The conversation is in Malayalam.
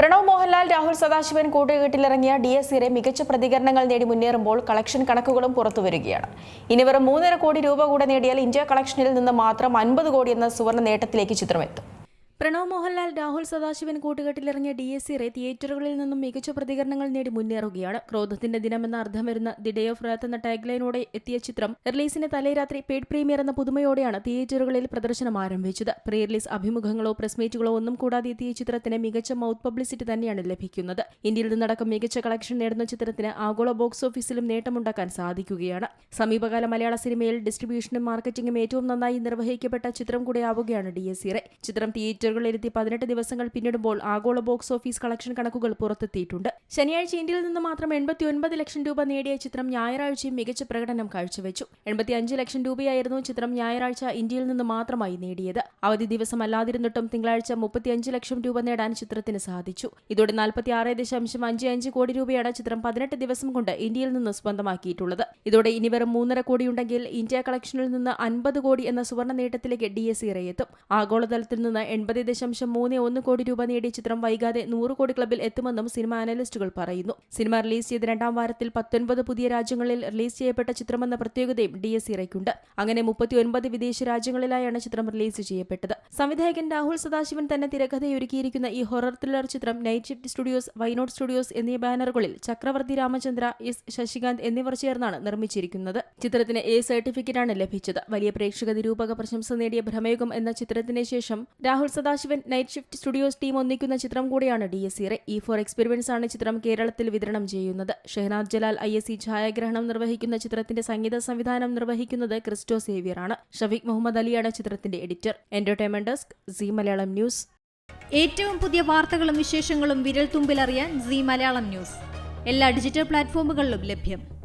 പ്രണവ് മോഹൻലാൽ രാഹുൽ സദാശിവൻ കൂട്ടുകെട്ടിലിറങ്ങിയ ഡി എസ് സിയുടെ മികച്ച പ്രതികരണങ്ങൾ നേടി മുന്നേറുമ്പോൾ കളക്ഷൻ കണക്കുകളും പുറത്തുവരികയാണ് ഇനി വെറും മൂന്നര കോടി രൂപ കൂടെ നേടിയാൽ ഇന്ത്യ കളക്ഷനിൽ നിന്ന് മാത്രം അൻപത് കോടി എന്ന സുവർണ നേട്ടത്തിലേക്ക് ചിത്രമെത്തും. പ്രണവ് മോഹൻലാൽ രാഹുൽ സദാശിവൻ കൂട്ടുകെട്ടിലിറങ്ങിയ ഡി എസ് സിറെ തിയേറ്ററുകളിൽ നിന്നും മികച്ച പ്രതികരണങ്ങൾ നേടി മുന്നേറുകയാണ്. ക്രോധത്തിന്റെ ദിനമെന്ന അർത്ഥം വരുന്ന ദി ഡേ ഓഫ് റാത്ത് എന്ന ടാഗ്ലൈനോടെ എത്തിയ ചിത്രം റിലീസിന് തലേരാത്രി പെയ്ഡ് പ്രീമിയർ എന്ന പുതുമയോടെയാണ് തിയേറ്ററുകളിൽ പ്രദർശനം ആരംഭിച്ചത്. പ്രീ റിലീസ് അഭിമുഖങ്ങളോ പ്രസ് മീറ്റുകളോ ഒന്നും കൂടാതെ എത്തിയ ചിത്രത്തിന് മികച്ച മൗത്ത് പബ്ലിസിറ്റി തന്നെയാണ് ലഭിക്കുന്നത്. ഇന്ത്യയിൽ നിന്നടക്കം മികച്ച കളക്ഷൻ നേടുന്ന ചിത്രത്തിന് ആഗോള ബോക്സ് ഓഫീസിലും നേട്ടമുണ്ടാക്കാൻ സാധിക്കുകയാണ്. സമീപകാല മലയാള സിനിമയിൽ ഡിസ്ട്രിബ്യൂഷനും മാർക്കറ്റിംഗും ഏറ്റവും നന്നായി നിർവഹിക്കപ്പെട്ട ചിത്രം കൂടെയാവുകയാണ് ഡി എസ് സിറെ ചിത്രം തിയേറ്ററുകളിലെത്തി പതിനെട്ട് ദിവസങ്ങൾ പിന്നിടുമ്പോൾ ആഗോള ബോക്സ് ഓഫീസ് കളക്ഷൻ കണക്കുകൾ പുറത്തെത്തിയിട്ടുണ്ട്. ശനിയാഴ്ച ഇന്ത്യയിൽ നിന്ന് മാത്രം എൺപത്തി ഒൻപത് ലക്ഷം രൂപ നേടിയ ചിത്രം ഞായറാഴ്ചയും മികച്ച പ്രകടനം കാഴ്ചവെച്ചു. എൺപത്തി അഞ്ച് ലക്ഷം രൂപയായിരുന്നു ചിത്രം ഞായറാഴ്ച ഇന്ത്യയിൽ നിന്ന് മാത്രമായി നേടിയത്. അവധി ദിവസം അല്ലാതിരുന്നിട്ടും തിങ്കളാഴ്ച മുപ്പത്തിയഞ്ച് ലക്ഷം രൂപ നേടാൻ ചിത്രത്തിന് സാധിച്ചു. ഇതോടെ നാൽപ്പത്തി ആറ് ദശാംശം അഞ്ച് അഞ്ച് കോടി രൂപയാണ് ചിത്രം പതിനെട്ട് ദിവസം കൊണ്ട് ഇന്ത്യയിൽ നിന്ന് സ്വന്തമാക്കിയിട്ടുള്ളത്. ഇതോടെ ഇനി വെറും മൂന്നര കോടിയുണ്ടെങ്കിൽ ഇന്ത്യ കളക്ഷനിൽ നിന്ന് അൻപത് കോടി എന്ന സുവർണ നേട്ടത്തിലേക്ക് ഡി എസ് ഇറയെത്തും ആഗോളതലത്തിൽ നിന്ന് എൺപത് ദശാംശം മൂന്ന് ഒന്ന് കോടി രൂപ നേടിയ ചിത്രം വൈകാതെ നൂറ് കോടി ക്ലബിൽ എത്തുമെന്നും സിനിമ അനലിസ്റ്റുകൾ പറയുന്നു. സിനിമ റിലീസ് ചെയ്ത രണ്ടാം വാരത്തിൽ പത്തൊൻപത് പുതിയ രാജ്യങ്ങളിൽ റിലീസ് ചെയ്യപ്പെട്ട ചിത്രമെന്ന പ്രത്യേകതയും ഡി എസ് ഇറയ്ക്കുണ്ട് അങ്ങനെ മുപ്പത്തിയൊൻപത് വിദേശ രാജ്യങ്ങളിലായാണ് ചിത്രം റിലീസ് ചെയ്യപ്പെട്ടത്. സംവിധായകൻ രാഹുൽ സദാശിവൻ തന്നെ തിരക്കഥയൊരുക്കിയിരിക്കുന്ന ഈ ഹൊറർ ത്രില്ലർ ചിത്രം Night Shift Studios YNot Studios എന്നീ ബാനറുകളിൽ ചക്രവർത്തി രാമചന്ദ്ര എസ് ശശികാന്ത് എന്നിവർ ചേർന്നാണ് നിർമ്മിച്ചിരിക്കുന്നത്. ചിത്രത്തിന് എ സർട്ടിഫിക്കറ്റാണ് ലഭിച്ചത്. വലിയ പ്രേക്ഷക നിരൂപക പ്രശംസ നേടിയ ഭ്രമയുഗം എന്ന ചിത്രത്തിന് ശേഷം Rahul Sadasivan night shift studios team ഒന്നിക്കുന്ന ചിത്രം കൂടിയാണ് ഡി എസ് ഇറെ ഇ ഫോർ എക്സ്പീരിയൻസ് ആണ് ചിത്രം കേരളത്തിൽ വിതരണം ചെയ്യുന്നത്. Shehnad Jalal I S C ഛായാഗ്രഹണം നിർവഹിക്കുന്ന ചിത്രത്തിന്റെ സംഗീത സംവിധാനം നിർവഹിക്കുന്നത് ക്രിസ്റ്റോ സേവ്യറാണ് ഷഫീഖ് മുഹമ്മദ് അലിയാണ് ചിത്രത്തിന്റെ editor entertainment desk Zee Malayalam news ഏറ്റവും പുതിയ വാർത്തകളും വിശേഷങ്ങളും വിരൽ തുമ്പിലറിയാൻ സി മലയാളം ന്യൂസ് എല്ലാ ഡിജിറ്റൽ പ്ലാറ്റ്ഫോമുകളിലും ലഭ്യം.